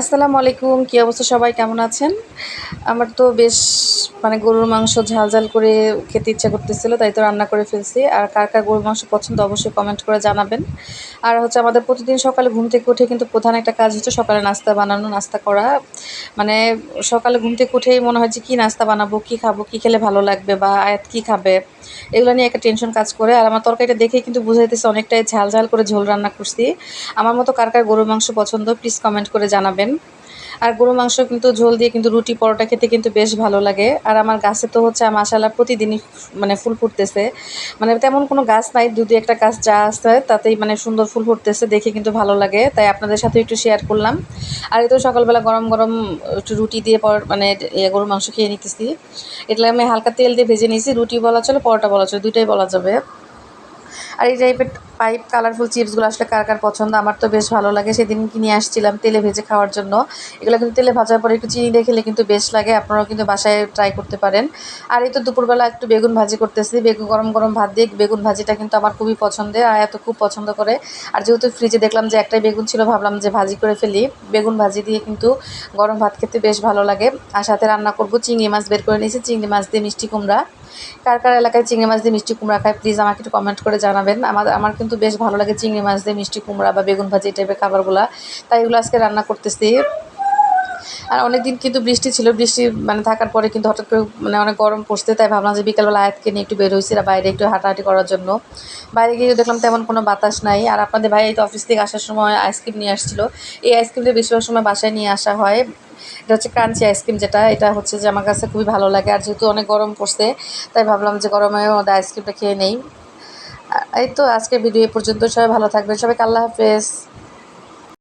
আসসালামু আলাইকুম, কী অবস্থা সবাই? কেমন আছেন? আমার তো বেশ মানে গরুর মাংস ঝাল ঝাল করে খেতে ইচ্ছা করতেছিল, তাই তো রান্না করে ফেলছি। আর কার কার গরুর মাংস পছন্দ অবশ্যই কমেন্ট করে জানাবেন। আর হচ্ছে আমাদের প্রতিদিন সকালে ঘুম থেকে উঠে কিন্তু প্রধান একটা কাজ হচ্ছে সকালে নাস্তা বানানো, নাস্তা করা। মানে সকালে ঘুম থেকে উঠেই মনে হয় যে কী নাস্তা বানাবো, কী খাব, কী খেলে ভালো লাগবে বা আয়াত কী খাবে। এগুলো নিয়ে একটা টেনশন কাজ করে। আর আমার তরকারিটা দেখেই কিন্তু বুঝাইতেছে অনেকটাই ঝাল ঝাল করে ঝোল রান্না করছি। আমার মতো কার কার গরুর মাংস পছন্দ প্লিজ কমেন্ট করে জানাবেন। আর গরু মাংস কিন্তু ঝোল দিয়ে কিন্তু রুটি পরোটা খেতে কিন্তু বেশ ভালো লাগে। আর আমার গাছে তো হচ্ছে মাসালা প্রতিদিনই মানে ফুল ফুটতেছে। মানে তেমন কোনো গাছ নাই দু একটা গাছ যা আছে তাতেই মানে সুন্দর ফুল ফুটতেছে, দেখে কিন্তু ভালো লাগে। তাই আপনাদের সাথে একটু শেয়ার করলাম। আর তো সকালবেলা গরম গরম একটু রুটি দিয়ে পর মানে ইয়ে গরুর মাংস খেয়ে নিতেছি। এটা আমি হালকা তেল দিয়ে ভেজে নিয়েছি। রুটি বলা চলে, পরোটা বলা চলে, দুইটাই বলা যাবে। আর এই টাইপের পাইপ কালারফুল চিপসগুলো আসলে কার কার পছন্দ? আমার তো বেশ ভালো লাগে। সেদিন কিনে আসছিলাম তেলে ভেজে খাওয়ার জন্য। এগুলো কিন্তু তেলে ভাজার পরে একটু চিনি দিয়ে খেলে কিন্তু বেশ লাগে। আপনারাও কিন্তু বাসায় ট্রাই করতে পারেন। আর এই তো দুপুরবেলা একটু বেগুন ভাজি করতেছি। বেগুন, গরম গরম ভাত দিয়ে বেগুন ভাজিটা কিন্তু আমার খুবই পছন্দের আর এত খুব পছন্দ করে। আর যেহেতু ফ্রিজে দেখলাম যে একটাই বেগুন ছিল, ভাবলাম যে ভাজি করে ফেলি। বেগুন ভাজি দিয়ে কিন্তু গরম ভাত খেতে বেশ ভালো লাগে। আর সাথে রান্না করব চিংড়ি মাছ, বের করে নিয়েছি। চিংড়ি মাছ দিয়ে মিষ্টি কুমড়া। কার কার এলাকায় চিংড়ি মাছ দিয়ে মিষ্টি কুমড়া খায় প্লিজ আমাকে একটু কমেন্ট করে জানাবেন। আমার আমার কিন্তু বেশ ভালো লাগে চিংড়ি মাছ দিয়ে মিষ্টি কুমড়া বা বেগুন ভাজি এই টাইপের খাবারগুলো। তাই এগুলো আজকে রান্না করতেছি। আর অনেক দিন কিন্তু বৃষ্টি ছিল, বৃষ্টি মানে থাকার পরে কিন্তু হঠাৎ করে মানে অনেক গরম পড়ছে, তাই ভাবলাম যে বিকালবেলা আয়াতকে নিয়ে একটু বের হয়েছি আর বাইরে একটু হাঁটাহাঁটি করার জন্য। বাইরে গিয়ে দেখলাম তেমন কোনো বাতাস নাই। আর আপনাদের ভাই এই তো অফিস থেকে আসার সময় আইসক্রিম নিয়ে আসছিল। এই আইসক্রিমটা বেশিরভাগ সময় বাসায় নিয়ে আসা হয়। এটা হচ্ছে ক্রাঞ্চি আইসক্রিম যেটা, এটা হচ্ছে যে আমার কাছে খুবই ভালো লাগে। আর যেহেতু অনেক গরম পড়ছে, তাই ভাবলাম যে গরমের মধ্যে আইসক্রিমটা খেয়ে নেই। এই তো আজকের ভিডিও পর্যন্ত। সবাই ভালো থাকবেন। সবাইকে আল্লাহ হাফেজ।